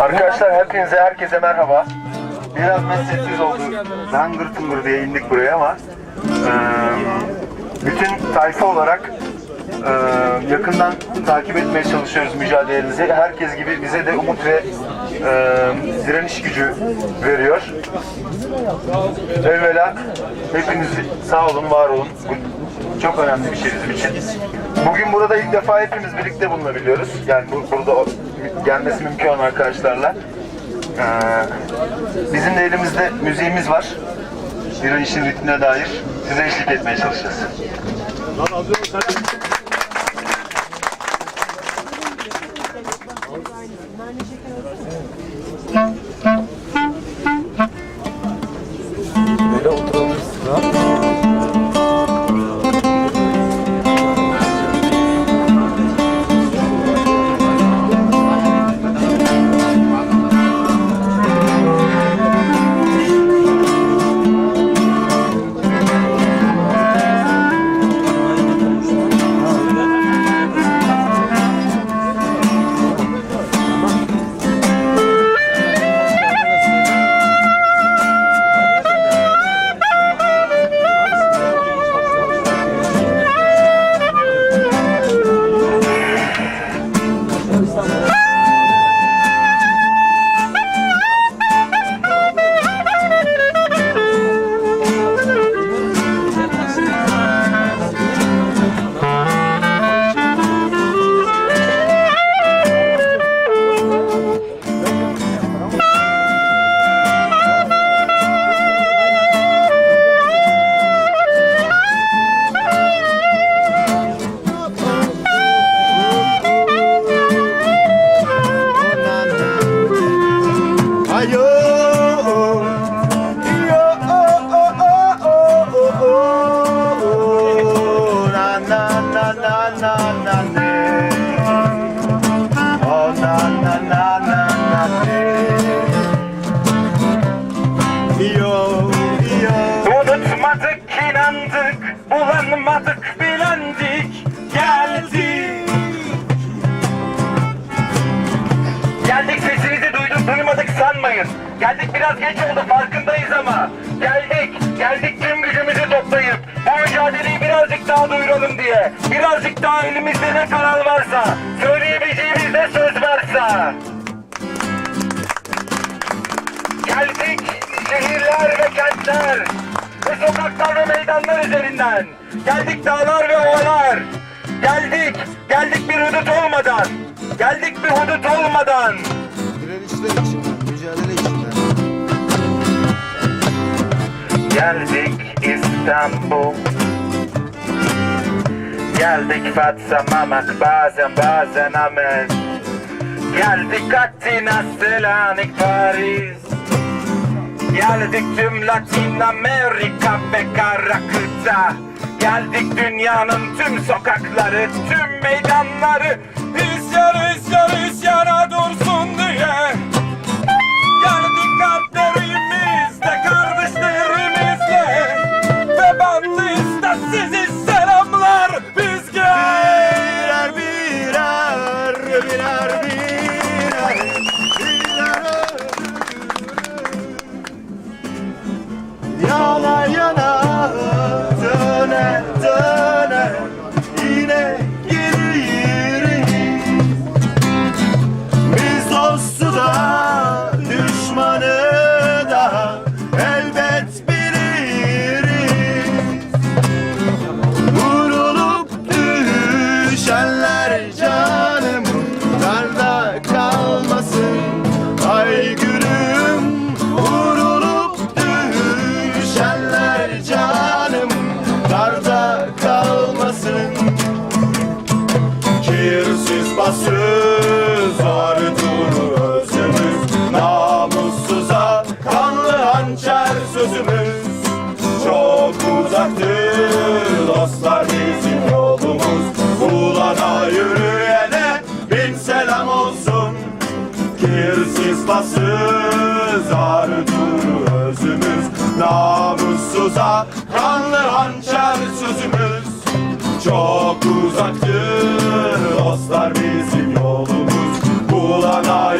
Arkadaşlar hepinize herkese merhaba. Biraz mesleksiz oldu. Zangır tıngır diye indik buraya ama bütün tayfa olarak yakından takip etmeye çalışıyoruz mücadelenizi. Herkes gibi bize de umut ve direniş gücü veriyor. Evvela hepiniz sağ olun, var olun. Çok önemli bir şey bizim için. Bugün burada ilk defa hepimiz birlikte bulunabiliyoruz. Yani bu, burada gelmesi mümkün olan arkadaşlarla. Ee, bizim de elimizde müziğimiz var. Direnişin ritmine dair size eşlik etmeye çalışacağız. Böyle oturabilirsin duymadık sanmayın. Geldik biraz geç oldu farkındayız ama. Geldik, geldik tüm gücümüzü toplayıp bu mücadeleyi birazcık daha duyuralım diye. Birazcık daha elimizde ne kanal varsa, söyleyebileceğimiz ne söz varsa. Geldik şehirler ve kentler ve sokaklar ve meydanlar üzerinden. Geldik dağlar ve ovalar. Geldik, geldik bir hudut olmadan. Geldik bir hudut olmadan. Direnişler içinden, İstanbul. Geldik Fatsa Mamak bazen bazen Ahmet. Geldik Atina, Selanik, Paris. Geldik tüm Latin Amerika ve kara kıta. Geldik dünyanın tüm sokakları, tüm meydanları. İsyan, isyan, isyana dursun Kirsiz pasız ardır özümüz. Namussuza kanlı hançer sözümüz. Çok uzaktır dostlar bizim yolumuz. Bulana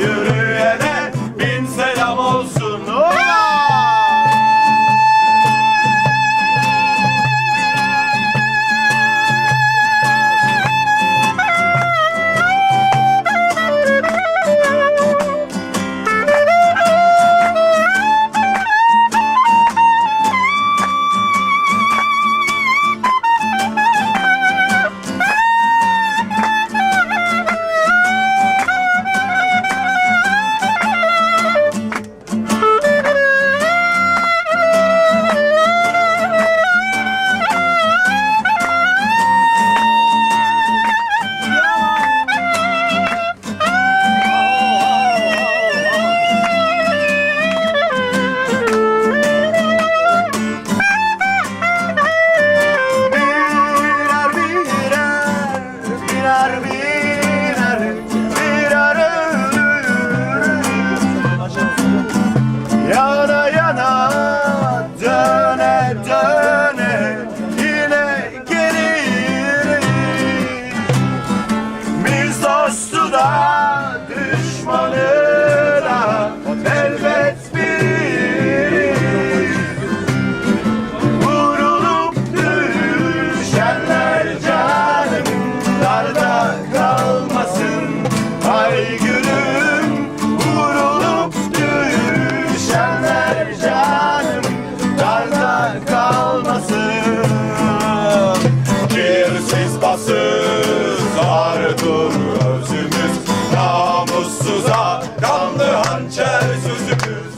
hançer sözümüz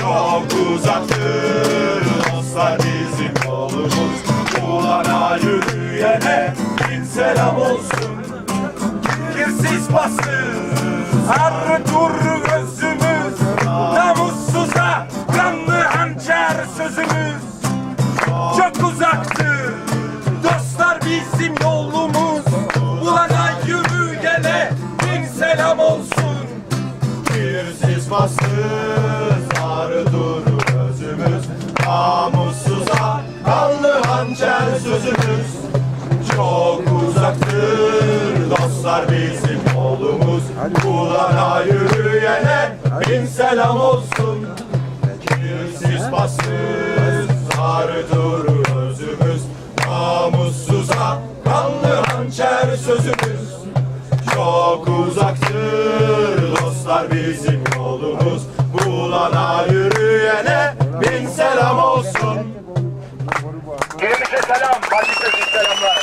Çok uzaktır. Dostlar bizim yolumuz Bulana yürüyene bin selam olsun. Girsiz basız ardır özümüz Bir sis bassız ağrı durur özümüz. Namussuza kanlı hançer sözümüz. Çok uzaktır dostlar bizim yolumuz Bulana yürüyene bin selam olsun. Sis bassız ağrı durur özümüz. Namussuza kanlı hançer sözümüz. Çok uzaktır dostlar bizim yolumuz Bulana yürüyene bin selam olsun Girmişe selam, Sözü selamlar.